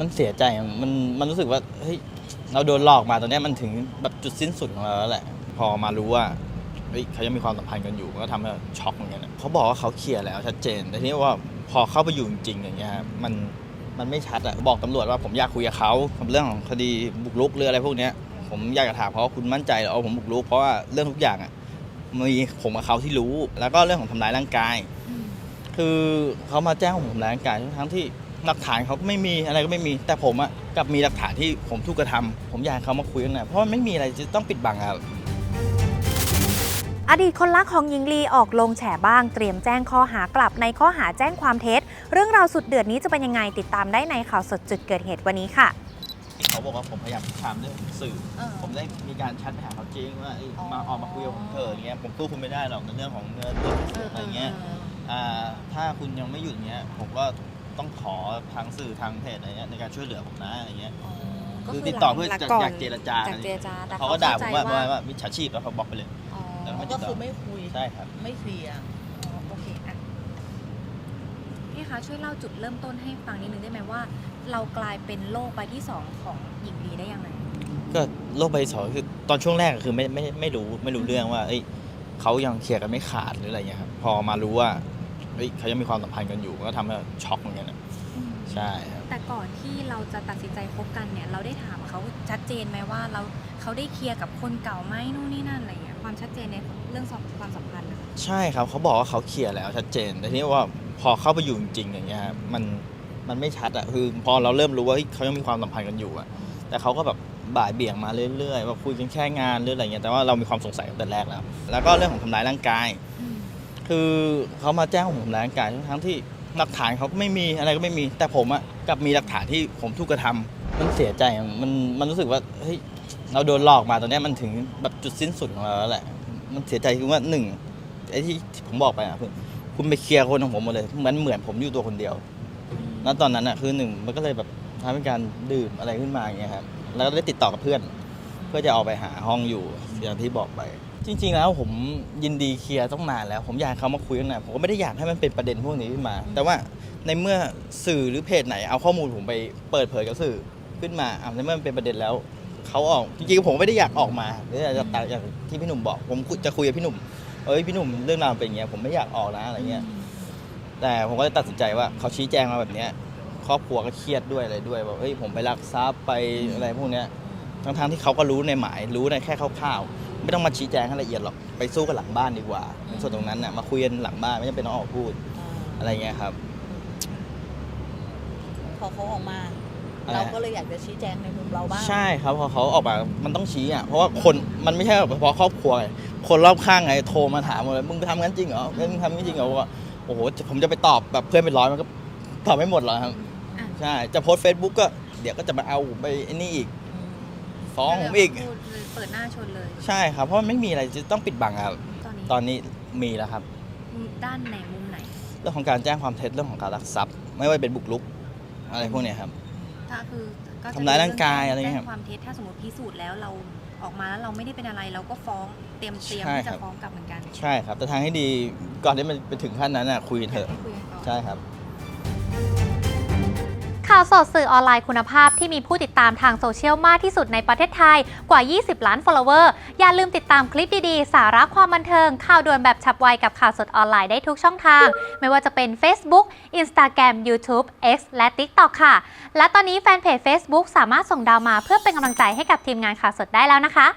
มันเสียใจอะมันมันรู้สึกว่าเฮ้ยเราโดนหลอกมาตอนเนี้ยมันถึงแบบจุดสิ้นสุดของเราแล้วแหละ พอมารู้ว่าเฮ้ยเขายังมีความสัมพันธ์กันอยู่ก็ทำให้เราช็อกเหมือนกันอะเขาบอกว่าเขาเคลียร์แล้วชัดเจน แต่ทีนี้ว่าพอเข้าไปอยู่จริงๆอย่างเงี้ยครับมันมันไม่ชัดอะบอกตำรวจว่าผมอยากคุยกับเขาเรื่องของคดีบุกรุกหรืออะไรพวกเนี้ยผมอยากจะถามเขาว่าคุณมั่นใจเหรอว่าผมบุกรุกเพราะว่าเรื่องทุกอย่างอะมีผมกับเขาที่รู้ แล้วก็เรื่องของทำร้ายร่างกาย คือเขามาแจ้งผมทำร้ายร่างกายทั้งที่ หลักฐานเขาก็ไม่มีอะไรก็ไม่มี แต่ผมอะกลับมีหลักฐานที่ผมถูกกระทำผมอยากให้เขามาคุยกันหน่อยเพราะมันไม่มีอะไรจะต้องปิดบังอะครับ อดีตคนรักของหญิงลีออกลงแฉบ้างเตรียมแจ้งข้อหากลับในข้อหาแจ้งความเท็จ เรื่องราวสุดเดือดนี้จะเป็นยังไงติดตามได้ในข่าวสดจุดเกิดเหตุวันนี้ค่ะเขาบอกว่าผมพยายามคุกคามเรื่องสื่อผมได้มีการแชัดไปหาเขาจริงว่าเอ้ยมาออกมาคุยกับผมเถอะอย่างเงี้ยผมสู้คุณไม่ได้หรอกในเรื่องของเงินอะไรเงี้ยอ่าถ้าคุณยังไม่หยุดเงี้ยผมก็ ต้องขอทางสื่อทางเพจอะไรเงี้ยในการช่วยเหลือผมนะอะไรเงี้ยคือติดต่อเพื่อจะอยากเจรจาจากเจรจาแต่เขาก็ด่าผมว่าว่าว่ามิจฉาชีพแล้วเขาบล็อกไปเลยอ๋อแล้วไม่ติก็ดต่อคือไม่คุยใช่ครับไม่เคลียร์โอเคอะพี่คะช่วยเล่าจุดเริ่มต้นให้ฟังนิดนึงได้ไหมว่า เรากลายเป็นโรคใบที่สองของหญิงลีได้ยังไงก็โลกใบที่สองคือตอนช่วงแรกคือไม่ไม่ไม่รู้ไม่รู้เรื่องว่า เอ้ยเขายังเคลียร์กันไม่ขาดหรืออะไรเงี้ยครับพอมารู้ว่า เอ้ยเขายังมีความสัมพันธ์กันอยู่ก็ทำให้เราช็อกเหมือนกันอะใช่ครับ แต่ก่อนที่เราจะตัดสินใจคบกันเนี่ย เราได้ถามเขาชัดเจนไหมว่าเราเขาได้เคลียร์กับคนเก่าไหมนู่นนี่นั่นอะไรอย่างเงี้ยความชัดเจนในเรื่องความสัมพันธ์นะคะใช่ครับเขาบอกว่าเขาเคลียร์แล้วชัดเจน แต่ทีนี้ว่าพอเข้าไปอยู่จริงๆอย่างเงี้ยครับมันมันไม่ชัดอะคือพอเราเริ่มรู้ว่าเฮ้ยเขายังมีความสัมพันธ์กันอยู่อะแต่เขาก็แบบบ่ายเบี่ยงมาเรื่อยๆว่าคุยกันแค่งานหรืออะไรเงี้ยแต่ว่าเรามีความสงสัยตั้งแต่แรกแล้ว แล้วก็เรื่องของทำร้ายร่างกาย คือเขามาแจ้งผมทำร้ายร่างกายทั้งที่หลักฐานเขาก็ไม่มีอะไรก็ไม่มี แต่ผมอะกลับมีหลักฐานที่ผมถูกกระทำมันเสียใจอะมันมันรู้สึกว่าเฮ้ยเราโดนหลอกมาตอนเนี้ยมันถึงแบบจุดสิ้นสุดของเราแล้วแหละ มันเสียใจคือว่าหนึ่งไอ้ที่ผมบอกไปอะคือคุณไปเคลียร์คนของผมหมดเลยเหมือนเหมือนผมอยู่ตัวคนเดียวณตอนนั้นอะคือหนึ่งมันก็เลยแบบทำให้การดื่มอะไรขึ้นมาอย่างเงี้ยครับแล้วก็ได้ติดต่อกับเพื่อน เพื่อจะเอาไปหาห้องอยู่อย่างที่บอกไป จริง ๆ แล้วผมยินดีเคลียร์ต้องนานแล้ว ผมอยากให้เขามาคุยกันหน่อยผมก็ไม่ได้อยากให้มันเป็นประเด็นพวกนี้ขึ้นมา แต่ว่าในเมื่อสื่อหรือเพจไหนเอาข้อมูลผมไปเปิดเผยกับสื่อขึ้นมาอะในเมื่อมันเป็นประเด็นแล้วเขาออกจริงๆผมไม่ได้อยากออกมาหรืออยากจะตัดอย่างที่พี่หนุ่มบอก ผมจะคุยกับพี่หนุ่มเอ้ยพี่หนุ่มเรื่องราวมันเป็นอย่างเงี้ยผมไม่อยากออกนะอะไรเงี้ยแต่ผมก็เลยตัดสินใจว่าเขาชี้แจงมาแบบเนี้ยครอบครัวก็เครียดด้วยอะไรด้วยว่าเฮ้ยผมไปลักทรัพย์ไปอะไรพวกเนี้ยทั้งๆที่เขาก็รู้ในหมายรู้ในแค่คร่าวๆ ไม่ต้องมาชี้แจงให้ละเอียดหรอกไปสู้กันหลังบ้านดีกว่าในส่วนตรงนั้นน่ะมาคุยกันหลังบ้านไม่จำเป็นต้องออกพูดอะไรเงี้ยครับ พอเขาออกมาอะไรเราฮะก็เลยอยากจะชี้แจงในมุมเราบ้างใช่ครับพอเขาออกมามันต้องชี้อะเพราะว่าคนมันไม่ใช่แบบเฉพาะครอบครัวไงคนรอบข้างไงโทรมาถามหมดเลยมึงทำงั้นจริงเหรอมึงทำงั้นจริงเหรอว่าโอ้โหผมจะไปตอบแบบเพื่อนเป็นร้อยมันก็ตอบไม่หมดหรอกครับอะใช่ จะโพสเฟซบุ๊กก็เดี๋ยวก็จะมาเอาผมไปไอ้นี่อีกอืม ฟ้องผมอีก พูดเลยเปิดหน้าชนเลย ใช่ครับ เพราะมันไม่มีอะไรจะต้องปิดบังครับ ตอนนี้ตอนนี้มีแล้วครับ ด้านไหนมุมไหน เรื่องของการแจ้งความเท็จเรื่องของการลักทรัพย์ ไม่ว่าเป็นบุกรุก อะไรพวกเนี้ยครับ ถ้าคือก็จะทำร้ายร่างกายอะไรเงี้ยแจ้งความเท็จถ้าสมมติพิสูจน์แล้วเราออกมาแล้วเราไม่ได้เป็นอะไรเราก็ฟ้องเตรียมเตรียมใช่ที่ครัจะบฟ้องกลับเหมือนกันใช่ครับ แต่ทางให้ดีก่อนที่มันไปถึงขั้นนั้นน่ะคุยกันเถอะ ให้คุยกันก่อน ใช่ครับ ข่าวสดสื่อออนไลน์คุณภาพที่มีผู้ติดตามทางโซเชียลมากที่สุดในประเทศไทยกว่า 20 ล้าน follower อย่าลืมติดตามคลิปดีๆ สาระความบันเทิง ข่าวด่วนแบบฉับไวกับข่าวสดออนไลน์ได้ทุกช่องทาง ไม่ว่าจะเป็น Facebook Instagram YouTube X และ TikTok ค่ะ และตอนนี้แฟนเพจ Facebook สามารถส่งดาวมาเพื่อเป็นกำลังใจให้กับทีมงานข่าวสดได้แล้วนะคะ